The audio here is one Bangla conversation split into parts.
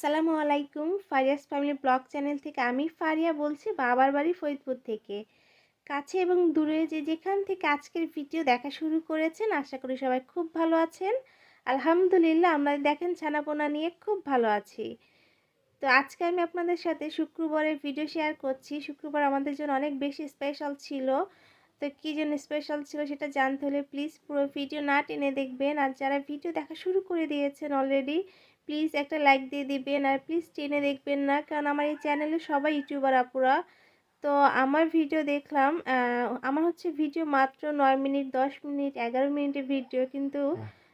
আসসালামু আলাইকুম। ফারিয়াস ফ্যামিলি ব্লগ চ্যানেল থেকে আমি ফারিয়া বলছি বাবার বাড়ি ফরিদপুর থেকে। কাছে এবং দূরে যে যেখান থেকে আজকের ভিডিও দেখা শুরু করেছেন, আশা করি সবাই খুব ভালো আছেন। আলহামদুলিল্লাহ, আমরা দেখেন ছানাপোনা নিয়ে খুব ভালো আছি। তো আজকে আমি আপনাদের সাথে শুক্রবারের ভিডিও শেয়ার করছি। শুক্রবার আমাদের জন্য অনেক বেশি স্পেশাল ছিল। তো কী জন্য স্পেশাল ছিল সেটা জানতে হলে প্লিজ পুরো ভিডিও না টেনে দেখবেন। আর যারা ভিডিও দেখা শুরু করে দিয়েছেন অলরেডি প্লিজ একটা লাইক দিয়ে দিবেন আর প্লিজ টেনে দেখবেন না কারণ আমার এই চ্যানেলে সবাই ইউটিউবার আপুরা। তো আমার ভিডিও দেখলাম আমার হচ্ছে ভিডিও মাত্র নয় মিনিট দশ মিনিট এগারো মিনিটের ভিডিও কিন্তু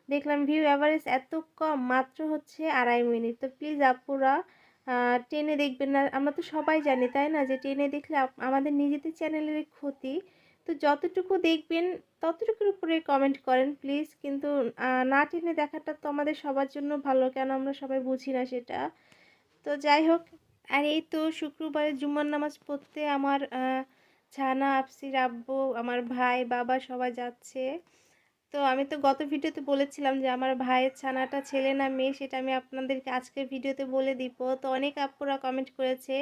দেখলাম ভিউ অ্যাভারেজ এত কম মাত্র হচ্ছে আড়াই মিনিট। তো প্লিজ আপুরা টেনে দেখবেন না আমরা তো সবাই জানি তাই না? যে টেনে দেখলে আমাদের নিজেদের চ্যানেলের ক্ষতি। তো যতটুকু দেখবেন, ততটুকুর উপরে কমেন্ট করেন প্লিজ কিন্তু না টেনে দেখাটা তো আমাদের সবার জন্য ভালো, কেন আমরা সবাই বুঝি না সেটা। তো যাই হোক, আর এই তো শুক্রবারে জুম্মার নামাজ পড়তে আমার ছানা, আফসির আব্বু, আমার ভাই, বাবা সবাই যাচ্ছে। তো আমি তো গত ভিডিওতে বলেছিলাম যে আমার ভাইয়ের ছানাটা ছেলে না মেয়ে, সেটা আমি আপনাদেরকে আজকের ভিডিওতে বলে দিব। তো অনেক আপুরা কমেন্ট করেছে।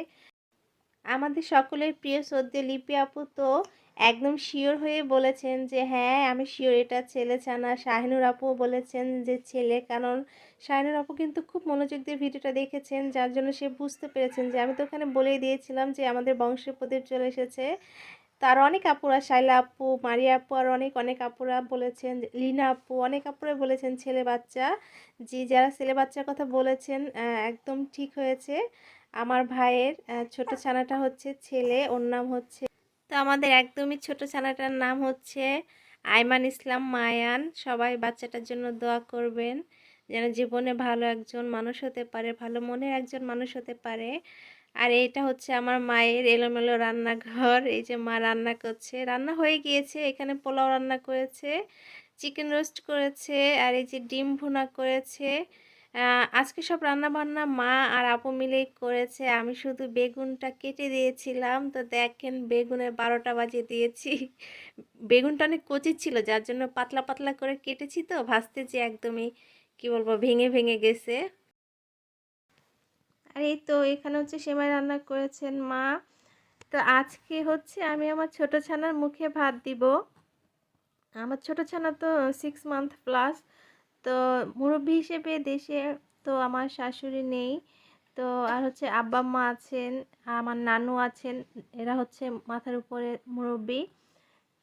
আমাদের সকলের প্রিয় সদ্য লিপি আপু, তো একদম শিওর হয়ে বলেছেন যে হ্যাঁ আমি শিওর এটা ছেলে ছানা। শাহিনুর আপুও বলেছেন যে, ছেলে। কারণ শাহিনুর আপু কিন্তু খুব মনোযোগ দিয়ে ভিডিওটা দেখেছেন, যার জন্য সে বুঝতে পেরেছেন যে, আমি তো ওখানে বলেই দিয়েছিলাম যে, আমাদের বংশের প্রদীপ চলে এসেছে। তার অনেক আপুরা, শাইলা আপু, মারিয়া আপু, আর অনেক অনেক আপুরা বলেছেন, লিনা আপু, অনেক আপুরা বলেছেন ছেলে বাচ্চা। যে যারা ছেলে বাচ্চার কথা বলেছেন একদম ঠিক হয়েছে। আমার ভাইয়ের ছোট ছানাটা হচ্ছে ছেলে, ওর নাম হচ্ছে তো আমাদের একদমই ছোট ছানাটার নাম হচ্ছে আইমান ইসলাম মায়ান। সবাই বাচ্চাটার জন্য দোয়া করবেন যেন জীবনে ভালো একজন মানুষ হতে পারে, ভালো মনের একজন মানুষ হতে পারে। আর এটা হচ্ছে আমার মায়ের এলোমেলো রান্নাঘর। এই যে মা রান্না করছে, রান্না হয়ে গিয়েছে। এখানে পোলাও রান্না করেছে, চিকেন রোস্ট করেছে, আর এই যে ডিম ভুনা করেছে। আজকে সব রান্না বান্না মা আর আপু মিলেই করেছে। আমি শুধু বেগুনটা কেটে দিয়েছিলাম। তো দেখেন বেগুনের বারোটা বাজিয়ে দিয়েছি। বেগুনটা অনেক কচি ছিল, যার জন্য পাতলা পাতলা করে কেটেছি তো, ভাজতে যে একদমই, কি বলব, ভেঙে ভেঙে গেছে। আর এই তো এখানে হচ্ছে সেমাই রান্না করেছেন মা। তো আজকে হচ্ছে আমি আমার ছোট ছানার মুখে ভাত দিব। আমার ছোট ছানা তো সিক্স মান্থ প্লাস তো মুরব্বী হিসেবে দেশে তো আমার শাশুড়ি নেই। তো আর হচ্ছে আব্বা মা আছেন, আমার নানু আছেন, এরা হচ্ছে মাথার উপরে মুরব্বী।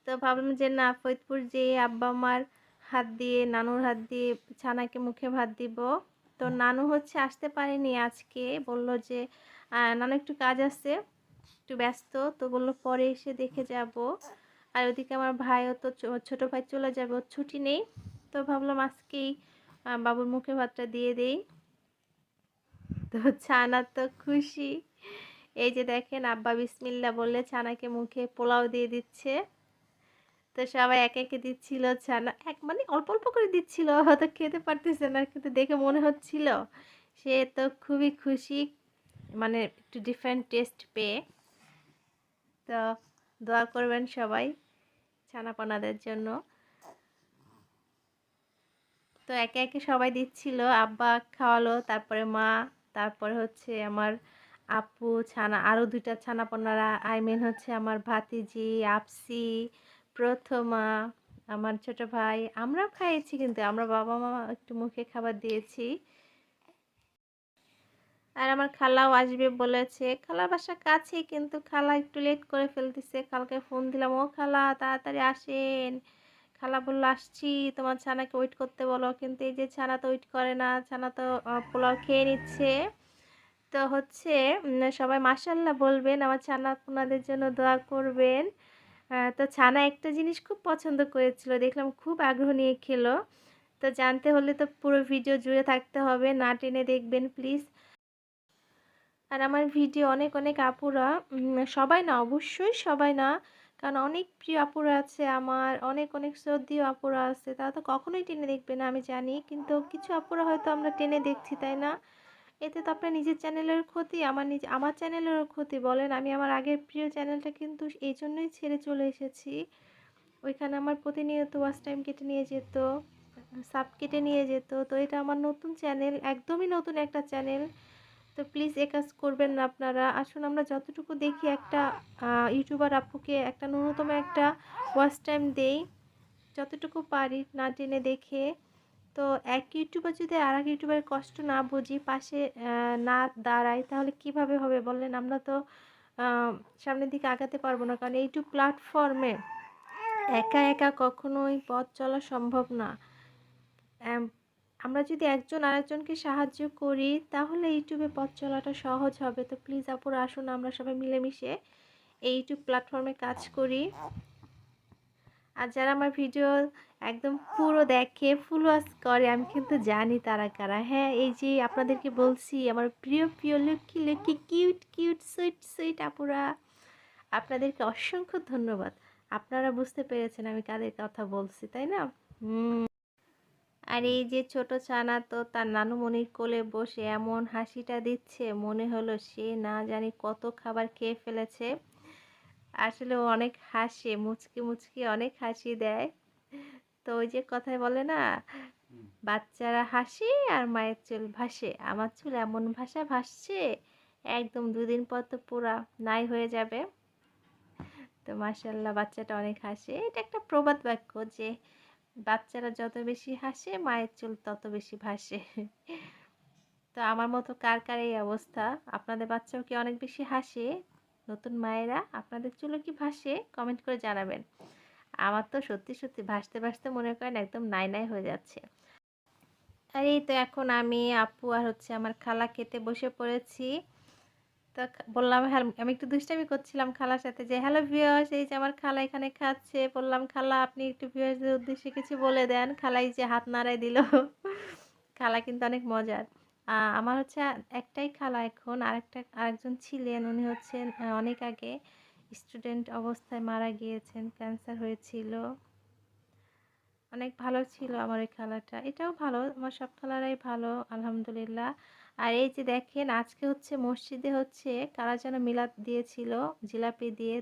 তো ভাবলাম যে না, ফরিদপুর যেয়ে আব্বা মার হাত দিয়ে, নানুর হাত দিয়ে ছানাকে মুখে ভাত দিব। তো নানু হচ্ছে আসতে পারেনি আজকে, বলল যে নানু একটু কাজ আছে, একটু ব্যস্ত। তো বলল পরে এসে দেখে যাব। আর ওদিকে আমার ভাইও তো ছোটো ভাই চলে যাবে, ওর ছুটি নেই। তো ভাবলাম আজকেই বাবুর মুখে ভাতটা দিয়ে দেই। তো ছানা তো খুশি। এই যে দেখেন আব্বা বিসমিল্লা বললে ছানাকে মুখে পোলাও দিয়ে দিচ্ছে। তো সবাই একে একে দিচ্ছিল ছানা, এক মানে অল্প অল্প করে দিচ্ছিল, হয়তো খেতে পারতেছে না, কিন্তু দেখে মনে হচ্ছিল সে তো খুবই খুশি মানে একটু ডিফারেন্ট টেস্ট পেয়ে। তো দোয়া করবেন সবাই ছানাপনাদের জন্য। তো একে একে সবাই দিচ্ছিল। আব্বা খাওয়ালো, তারপরে মা, তারপরে হচ্ছে আমার আপু, ছানা আরও দুইটা ছানাপনারা আই মিন হচ্ছে আমার ভাতিজি, আপসি, প্রথমা, আমার ছোট ভাই। আমরাও খাইয়েছি কিন্তু আমরা বাবা মা একটু মুখে খাবার দিয়েছি। আর আমার খালাও আসবে বলেছে, খালার বাসা কাছে কিন্তু খালা একটু লেট করে ফেলতেছে, কালকে ফোন দিলাম, ও খালা, তাড়াতাড়ি আসেন। খালা বলল, আসছি, তোমার ছানাকে ওয়েট করতে বলো। কিন্তু এই যে ছানা তো ওয়েট করে না, ছানা তো পোলাও খেয়ে নিচ্ছে। তো হচ্ছে সবাই মাসাল্লাহ বলবেন, আমার ছানা আপনাদের জন্য দোয়া করবেন। তো ছানা একটা জিনিস খুব পছন্দ করেছিল, দেখলাম খুব আগ্রহ নিয়ে খেলো। তো জানতে হলে তো পুরো ভিডিও জুড়ে থাকতে হবে, না টেনে দেখবেন প্লিজ আর আমার ভিডিও অনেক অনেক আপুরা সবাই না, অবশ্যই সবাই না কারণ অনেক প্রিয় আপুরা আছে আমার, অনেক অনেক শ্রদ্ধীয় আপুরা আছে। তারা তো কখনোই টেনে দেখবে না, আমি জানি। কিন্তু কিছু আপুরা হয়তো আমরা টেনে দেখছি, তাই না? এতে তো আপনার নিজের চ্যানেলের ক্ষতি, আমার নিজ, আমার চ্যানেলেরও ক্ষতি। বলেন, আমি আমার আগের প্রিয় চ্যানেলটা কিন্তু এই জন্যই ছেড়ে চলে এসেছি। ওইখানে আমার প্রতিনিয়ত ওয়াচ টাইম কেটে নিয়ে যেত, সাব কেটে নিয়ে যেত। তো এটা আমার নতুন চ্যানেল, একদমই নতুন একটা চ্যানেল। তো প্লিজ এ কাজ করবেন না আপনারা। আসুন, আমরা যতটুকু দেখি একটা ইউটিউবার আপুকে একটা ন্যূনতম একটা ওয়াচ টাইম দেই, যতটুকু পারি না টেনে দেখে। তো এক ইউটিউবার যদি আর এক ইউটিউবারের কষ্ট না বুঝি, পাশে না দাঁড়াই তাহলে কীভাবে হবে বললেন? আমরা তো সামনের দিকে আগাতে পারব না, কারণ ইউটিউব প্ল্যাটফর্মে একা একা কখনোই পথ চলা সম্ভব না। আমরা যদি একজন আরেকজনকে সাহায্য করি, তাহলে ইউটিউবে পথ চলাটা সহজ হবে। তো প্লিজ আপুরা আসুন আমরা সবাই মিলেমিশে এই ইউটিউব প্ল্যাটফর্মে কাজ করি। আর যারা আমার ভিডিও একদম পুরো দেখে ফুল ওয়াচ করে, আমি কিন্তু জানি তারা কারা। হ্যাঁ এই যে আপনাদেরকে বলছি, আমার প্রিয় প্রিয় লক্ষ্মী লক্ষ্মী কিউট কিউট সুইট সুইট আপুরা, আপনাদেরকে অসংখ্য ধন্যবাদ। আপনারা বুঝতে পেরেছেন আমি কাদের কথা বলছি, তাই না? হুম। আর এই যে ছোট ছানা তো তার নানুমণির কোলে বসে এমন হাসিটা দিচ্ছে মনে হলো সে না জানি কত খাবার খেয়ে ফেলেছে। আসলে ও অনেক হাসে মুচকি মুচকি অনেক হাসি দেয়। তো ওই যে কথায় বলে না বাচ্চারা হাসি আর মায়ের চুল ভাসে। আমার চুল এমন ভাষা ভাসছে একদম দুদিন পর তো পুরা নাই হয়ে যাবে। তো মাশাল্লাহ বাচ্চাটা অনেক হাসে। এটা একটা প্রবাদ বাক্য যে বাচ্চারা যত বেশি হাসে, মায়ের চুল তত বেশি ভাসে। তো আমার মতো কার কার এই অবস্থা? আপনাদের বাচ্চাও কি অনেক বেশি হাসে? নতুন মায়েরা, আপনাদের চুলও কি ভাসে? কমেন্ট করে জানাবেন। আমার তো সত্যি সত্যি ভাসতে ভাসতে মনে করেন একদম নাই নাই হয়ে যাচ্ছে। আর এই তো এখন আমি, আপু আর হচ্ছে আমার খালা খেতে বসে পড়েছি। তো বললাম হ্যাঁ আমি একটু দুষ্টামি করছিলাম খালার সাথে যে, হ্যালো ভিউয়ার্স, এই যে আমার খালা এখানে খাচ্ছে। বললাম, খালা, আপনি একটু ভিউয়ার্সদের উদ্দেশ্যে কিছু বলে দেন। খালাই যে হাত নাড়াই দিল। খালা কিন্তু অনেক মজার। আমার হচ্ছে একটাই খালা এখন, আরেকটা, আরেকজন ছিলেন, উনি হচ্ছেন অনেক আগে স্টুডেন্ট অবস্থায় মারা গিয়েছেন, ক্যান্সার হয়েছিল। অনেক ভালো ছিল আমার ওই খালাটা। এটাও ভালো, আমার সব খালারাই ভালো, আলহামদুলিল্লাহ। আর এই যে দেখেন আজকে হচ্ছে মসজিদে হচ্ছে কারা যেন মিলাদ দিয়েছিল জিলাপি দিয়ে।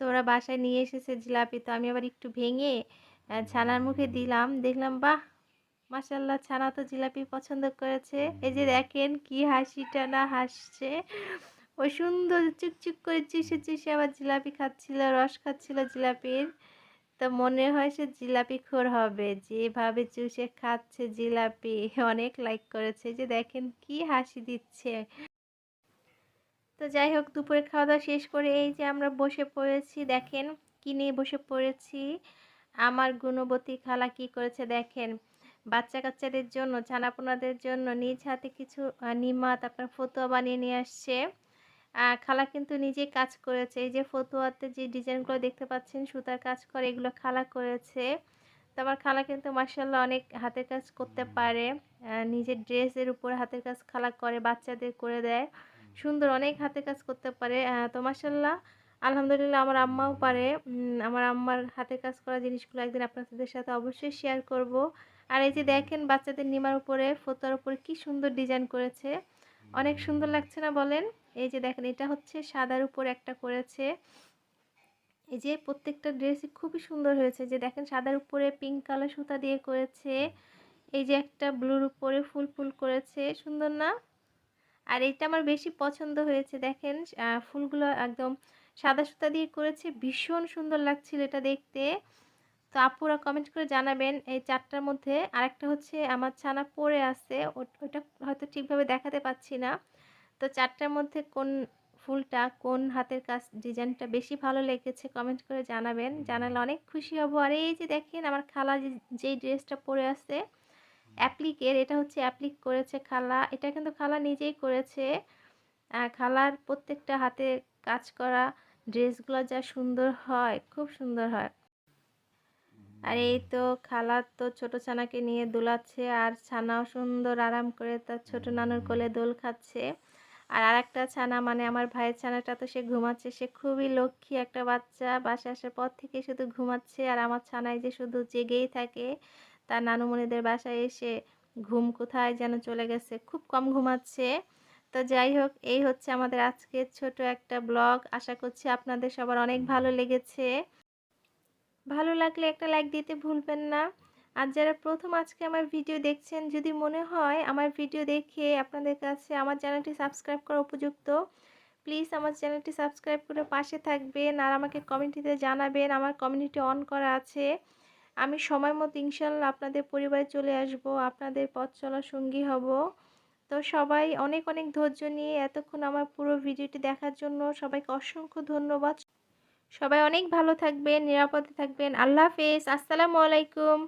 তো ওরা বাসায় নিয়ে এসেছে জিলাপি। তো আমি আবার একটু ভেঙে ছানার মুখে দিলাম। দেখলাম বাহ! মাসাল্লাহ ছানা তো জিলাপি পছন্দ করেছে। এই যে দেখেন কি হাসিটা না হাসছে। ওই সুন্দর চুকচুক করে চুষে চুষে আবার জিলাপি খাচ্ছিল রস খাচ্ছিল জিলাপির। তো মনে হয় সে জিলাপি খোর হবে। যেভাবে চুষে খাচ্ছে জিলাপি অনেক লাইক করেছে। যে দেখেন কি হাসি দিচ্ছে। তো যাই হোক দুপুরে খাওয়া দাওয়া শেষ করে এই যে আমরা বসে পড়েছি দেখেন কি নিয়ে বসে পড়েছি। আমার গুণবতী খালা কি করেছে দেখেন। বাচ্চা কাচ্চাদের জন্য ছানাপোনাদের জন্য নিজ হাতে কিছু আহ, নিমাত আপনার ফতুয়া বানিয়ে নিয়ে আসছে। খালা কিন্তু নিজে কাজ করেছে। এই যে ফতুয়াতে যে ডিজাইনগুলো দেখতে পাচ্ছেন সুতার কাজ করে এগুলো খালা করেছে। তো আমার খালা কিন্তু মার্শাল্লাহ অনেক হাতের কাজ করতে পারে। নিজের ড্রেসের উপর হাতের কাজ খালা করে বাচ্চাদের করে দেয়। সুন্দর অনেক হাতের কাজ করতে পারে। তো মার্শাল্লাহ আলহামদুলিল্লাহ আমার আম্মাও পারে। আমার আম্মার হাতের কাজ করা জিনিসগুলো একদিন আপনাদের সাথে অবশ্যই শেয়ার করব। আর এই যে দেখেন বাচ্চাদের নিমার উপরে ফতোয়ার উপরে কি সুন্দর ডিজাইন করেছে। অনেক সুন্দর লাগছে না বলেন? এই যে দেখেন, এটা হচ্ছে সাদার উপর একটা করেছে। এই যে প্রত্যেকটা ড্রেসই খুবই সুন্দর হয়েছে। যে দেখেন, সাদার উপরে পিঙ্ক কালার সুতা দিয়ে করেছে। এই যে একটা ব্লুর উপরে ফুল ফুল করেছে। সুন্দর না? আর এটা আমার বেশি পছন্দ হয়েছে, দেখেন ফুলগুলো একদম সাদা সুতা দিয়ে করেছে। ভীষণ সুন্দর লাগছিল এটা দেখতে। তো আপুরা কমেন্ট করে জানাবেন এই চারটার মধ্যে। আরেকটা হচ্ছে, আমার ছানা পরে আছে। ওটা হয়তো ঠিকভাবে দেখাতে পাচ্ছি না। তো চারটার মধ্যে কোন ফুলটা কোন হাতের কাজ ডিজাইনটা বেশি ভালো লেগেছে কমেন্ট করে জানাবেন। জানালে অনেক খুশি হব। আর এই যে দেখেন আমার খালা যে যেই ড্রেসটা পরে আছে অ্যাপ্লিকের এটা হচ্ছে অ্যাপ্লিক করেছে খালা। এটা কিন্তু খালা নিজেই করেছে। খালার প্রত্যেকটা হাতে কাজ করা ড্রেসগুলো যা সুন্দর হয় খুব সুন্দর হয়। আর এই তো খালা তো ছোট ছানাকে নিয়ে দোলাচ্ছে আর ছানাও সুন্দর আরাম করে তার ছোট নানুর কোলে দোল খাচ্ছে। আর আরেকটা ছানা মানে আমার ভাইয়ের ছানাটা তো সে ঘুমাচ্ছে, সে খুবই লক্ষ্মী একটা বাচ্চা। বাসায় আসার পর থেকে শুধু ঘুমাচ্ছে আর আমার ছানায় যে শুধু জেগেই থাকে, তার নানুমণিদের বাসায় এসে ঘুম কোথায় যেন চলে গেছে, খুব কম ঘুমাচ্ছে। তো যাই হোক, এই হচ্ছে আমাদের আজকের ছোট একটা ব্লগ। আশা করছি আপনাদের সবার অনেক ভালো লেগেছে। ভালো লাগলে একটা লাইক দিতে ভুলবেন না। আর যারা প্রথম আজকে আমার ভিডিও দেখছেন, যদি মনে হয় আমার ভিডিও দেখে আপনাদের কাছে আমার চ্যানেলটি সাবস্ক্রাইব করা উপযুক্ত, প্লিজ আমার চ্যানেলটি সাবস্ক্রাইব করে পাশে থাকবেন আর আমাকে কমিউনিটিতে জানাবেন। আমার কমিউনিটি অন করা আছে। আমি সময় মতো ইনশাল্লাহ আপনাদের পরিবারে চলে আসব, আপনাদের পথ চলার সঙ্গী হব। তো সবাই অনেক অনেক ধৈর্য নিয়ে এতক্ষণ আমার পুরো ভিডিওটি দেখার জন্য সবাইকে অসংখ্য ধন্যবাদ। সবাই অনেক ভালো থাকবেন, নিরাপদে থাকবেন। আল্লাহ হাফেজ। আসসালামু আলাইকুম।